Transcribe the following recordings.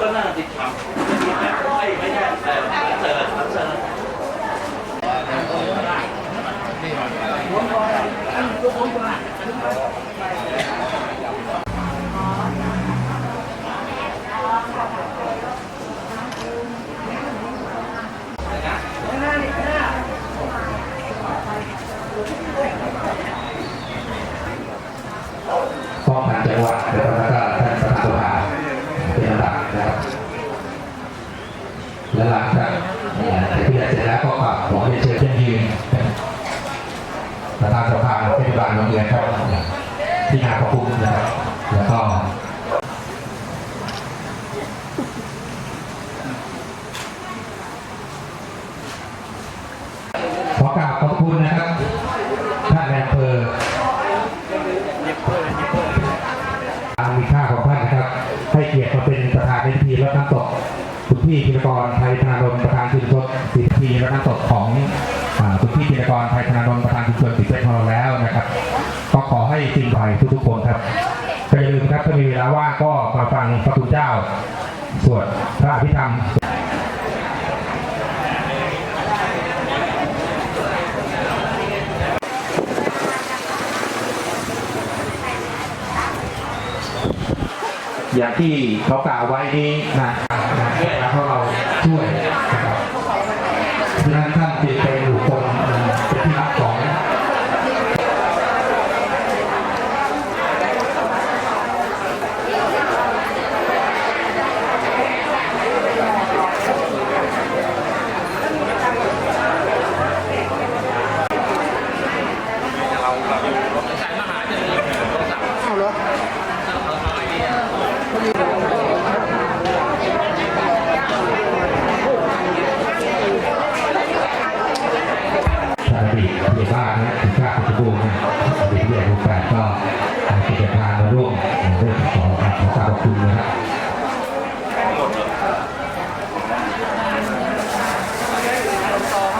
ก็น่าติดขับไม่ไม่ใช่เออเสิร์ฟเสิร์ฟป้องกันจังหวัดแล้วก็ท่านประธานสภาเป็นลำดับนะครับ และหลังจากเอ่อที่เสร็จแล้วก็ฝากขอเรียนเชิญเช่นยืนประธานสภาเทศบาลโรงเรียนครับที่นาประคุณนะครับ แล้วก็ขอกราบขอบคุณนะครับท่านนายอำเภอ ตามมีค่าของท่านนะครับ ให้เกียรติมาเป็นประธานในพิธีรดน้ำศพคุณ พี่พินกรไทยธนารนประธานชุมชนสิพิธีรดน้ำศพของอ่าคุณพี่พินกรไทยธนารนประธานชุมชนสิเพชรของเราแล้วนะครับก็ขอให้สิ่งไทยทุกๆคนครับอย่าลืมครับถ้ามีเวลาว่างก็มาฟังพระคุณเจ้า สวดพระอภิธรรมอย่างที่เขากล่าวไว้นี้นะ เ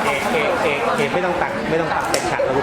อกเอกเอกไม่ต้องตักไม่ต้องตักเป็นฉากแล้ว